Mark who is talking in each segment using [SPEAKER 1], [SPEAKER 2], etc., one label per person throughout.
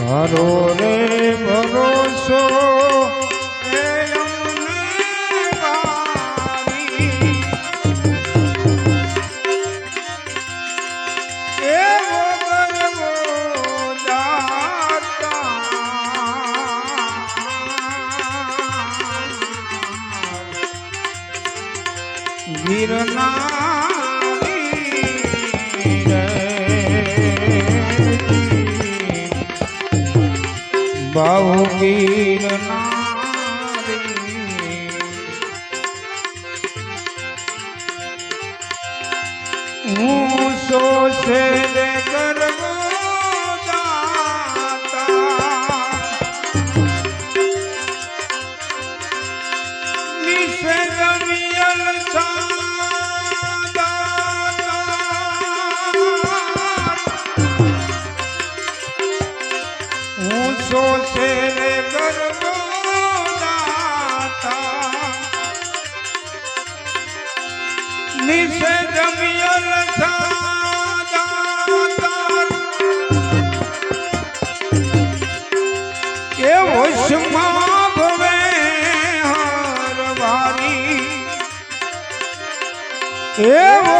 [SPEAKER 1] તારો રે ભરોસો બાહુ ગિરનારી હું સો છે વશમાં ભવે હરવારી એવો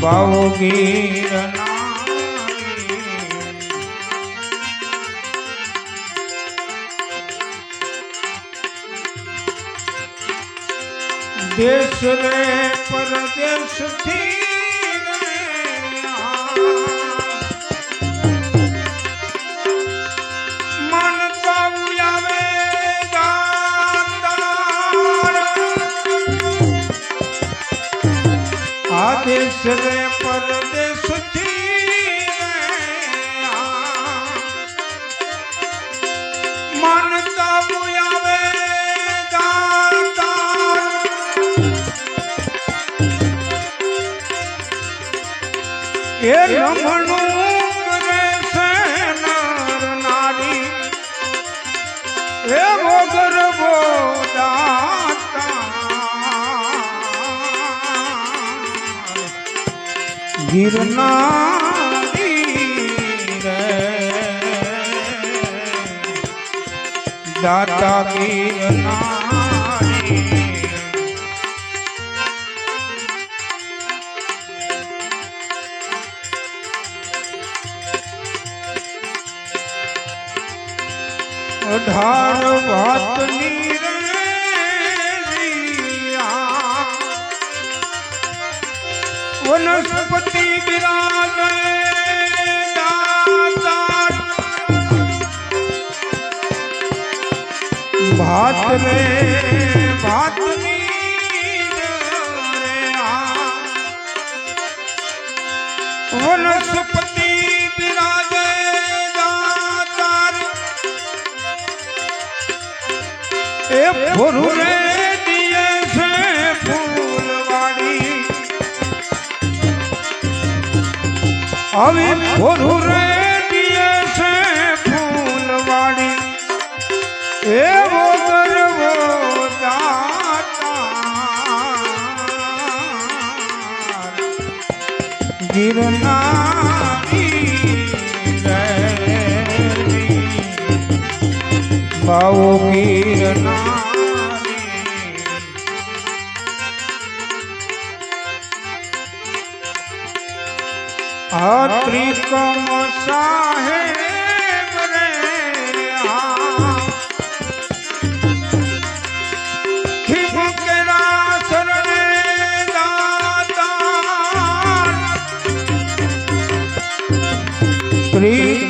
[SPEAKER 1] રે બાવો ગિરનારી દેશ રે પરદેશથી પરદેશ રે આ. મન તો આવે દાતાર. એ રમણું નારી એ વગર બોદાતા ગિરનારી દાતા ગિરનારી વાતની વનસ્પતિ બિરાજે. ભાત રે ભાત વનસ્પતિ બિરાજે એ ભોરું રે હવે ભોરું રે દિયે છે ફૂલવાડી. એ ગરવો દાતા ગિરનારી બાવો ત્રિકમ સાહેબ રે ખીમકેરા શરણે દાતાર ત્રિકમ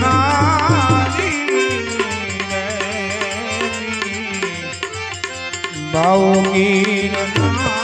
[SPEAKER 1] ગિરનારી રેની બાઉ ગિરનારી